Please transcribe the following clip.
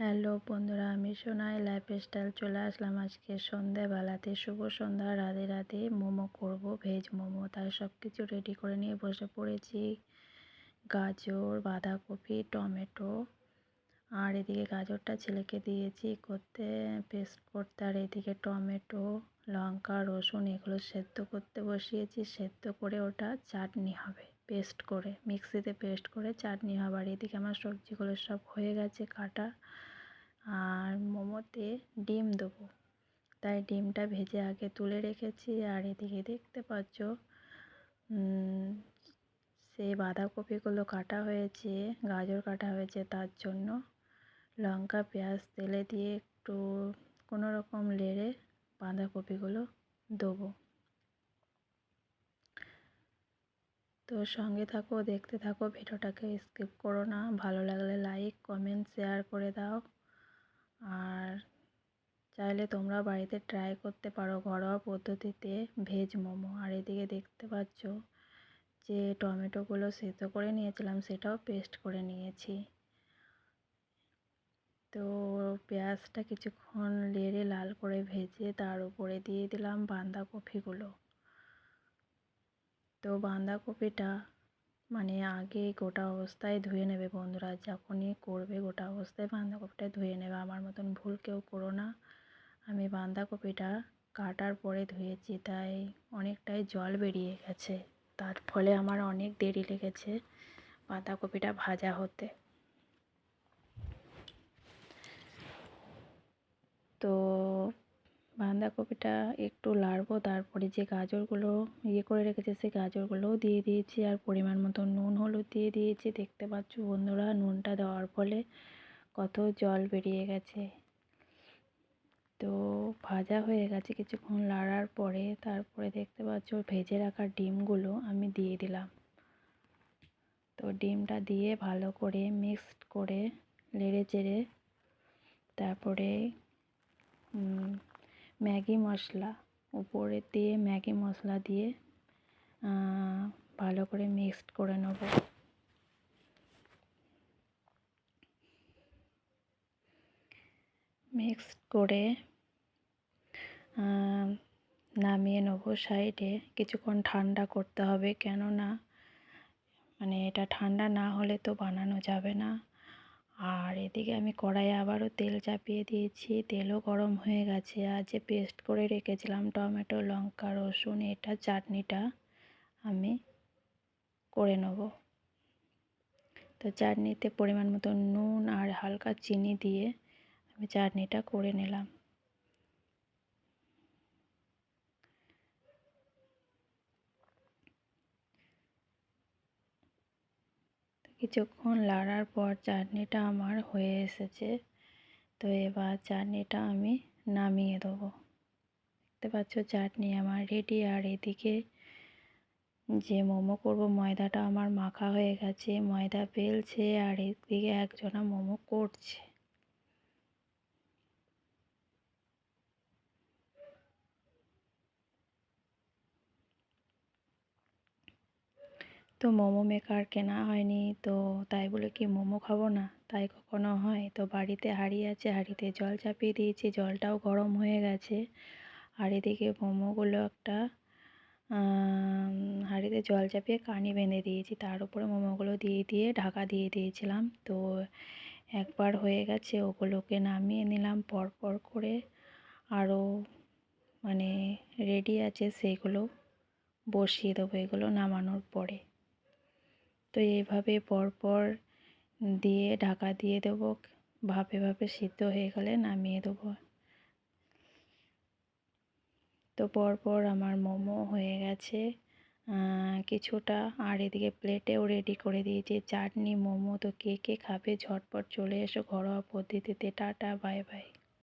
Hello বন্ধুরা, আমি Sonai lifestyle চলে আসলাম আজকে সন্ধ্যাবেলাতে শুভ সন্ধ্যা, রাধে রাধে, মোমো করব ভেজ মোমো। তাই সব কিছু রেডি করে নিয়ে বসে পড়েছি। গাজর, বাঁধাকপি, টমেটো, আর এদিকে গাজরটা ছেলেকে দিয়েছি করতে পেস্ট করতে। আর এদিকে টমেটো, লঙ্কা, রসুন, এগুলো সেদ্ধ করতে বসিয়েছি। সেদ্ধ করে ওটা চাটনি হবে পেস্ট করে। মিক্সিতে পেস্ট করে চাটনি হবে। আর এদিকে আমার সবজিগুলো সব হয়ে গেছে কাটা। আর মোমোতে ডিম দেবো। তাই ডিমটা ভেজে আগে তুলে রেখেছি আর এদিকে দেখতে পাচ্ছ সেই বাঁধাকপিগুলো কাটা হয়েছে, গাজর কাটা হয়েছে তার জন্য। লঙ্কা, পেঁয়াজ, তেলে দিয়ে একটু কোনো রকম লেড়ে বাঁধাকপিগুলো দেবো। তো সঙ্গে থাকো, দেখতে থাকো, ভিডিওটাকে স্কিপ করো না। ভালো লাগলে লাইক, কমেন্ট, শেয়ার করে দাও। আর চাইলে তোমরা বাড়িতে ট্রাই করতে পারো ঘরোয়া পদ্ধতিতে ভেজ মোমো। আর এদিকে দেখতে পাচ্ছ যে টমেটোগুলো সেদ্ধ করে নিয়েছিলাম, সেটাও পেস্ট করে নিয়েছি। তো পেঁয়াজটা কিছুক্ষণ লেড়ে লাল করে ভেজে তার উপরে দিয়ে দিলাম বাঁধাকপিগুলো। তো বাঁধাকপিটা মানে আগে গোটা অবস্থায় ধুয়ে নেবে বন্ধুরা, যখনই করবে গোটা অবস্থায় বাঁধাকপিটা ধুয়ে নেবে। আমার মতন ভুল কেউ করো না। আমি বাঁধাকপিটা কাটার পরে ধুয়েছি, তাই অনেকটাই জল বেরিয়ে গেছে। তার ফলে আমার অনেক দেরি লেগেছে বাঁধাকপিটা ভাজা হতে তো বাঁধাকপিটা একটু লাড়বো, তারপরে যে গাজরগুলো ইয়ে করে রেখেছে সেই গাজরগুলোও দিয়ে দিয়েছি আর পরিমাণ মতো নুন, হলুদ দিয়ে দিয়েছি। দেখতে পাচ্ছ বন্ধুরা, নুনটা দেওয়ার ফলে কত জল বেরিয়ে গেছে। তো ভাজা হয়ে গেছে কিছুক্ষণ লাড়ার পরে, তারপরে দেখতে পাচ্ছ ভেজে রাখা ডিমগুলো আমি দিয়ে দিলাম। তো ডিমটা দিয়ে ভালো করে মিক্সড করে লেড়ে চেড়ে, তারপরে ম্যাগি মশলা, উপরে দিয়ে ম্যাগি মশলা দিয়ে ভালো করে মিক্সড করে নেব। মিক্সড করে নামিয়ে নেব সাইডে। কিছুক্ষণ ঠান্ডা করতে হবে কেননা মানে এটা ঠান্ডা না হলে তো বানানো যাবে না। আর এদিকে আমি কড়াইয়ে আবারও তেল চাপিয়ে দিয়েছি। তেলও গরম হয়ে গেছে। আর যে পেস্ট করে রেখেছিলাম, টমেটো, লঙ্কা, রসুন, এটা চাটনিটা আমি করে নেব। তো চাটনিতে পরিমাণ মতো নুন আর হালকা চিনি দিয়ে আমি চাটনিটা করে নিলাম। কিছুক্ষণ লাড়ার পর চাটনিটা আমার হয়ে এসেছে, তো এবার চাটনিটা আমি নামিয়ে দেবো। দেখতে পাচ্ছ চাটনি আমার রেডি আর এদিকে যে মোমো করব, ময়দাটা আমার মাখা হয়ে গেছে, ময়দা বেলছে, আর এদিকে একজনা মোমো করছে। তো মোমো মেকার কেনা হয়নি, তো তাই বলে কি মোমো খাব না? তাই কখনো হয়? তো বাড়িতে হাঁড়ি আছে, হাঁড়িতে জল চাপিয়ে দিয়েছি, জলটাও গরম হয়ে গেছে। আর এদিকে মোমোগুলো একটা হাঁড়িতে জল চাপিয়ে কানি বেঁধে দিয়েছি। তার উপরে মোমোগুলো দিয়ে দিয়ে ঢাকা দিয়ে দিয়েছিলাম। তো একবার হয়ে গেছে, ওগুলোকে নামিয়ে নিলাম, পরপর করে আরও মানে রেডি আছে, সেগুলো বসিয়ে দেবো এগুলো নামানোর পরে। তো এইভাবে পরপর দিয়ে ঢাকা দিয়ে দেবো। ভাপে ভাপে সিদ্ধ হয়ে গেলে নামিয়ে দেবো। তো পরপর আমার মোমো হয়ে গেছে। কিছুটা আর এদিকে প্লেটেও রেডি করে দিয়েছি। চাটনি, মোমো তো কে কে খাবে ঝটপট চলে এসো ঘরোয়া পদ্ধতিতে। Tata, bye bye.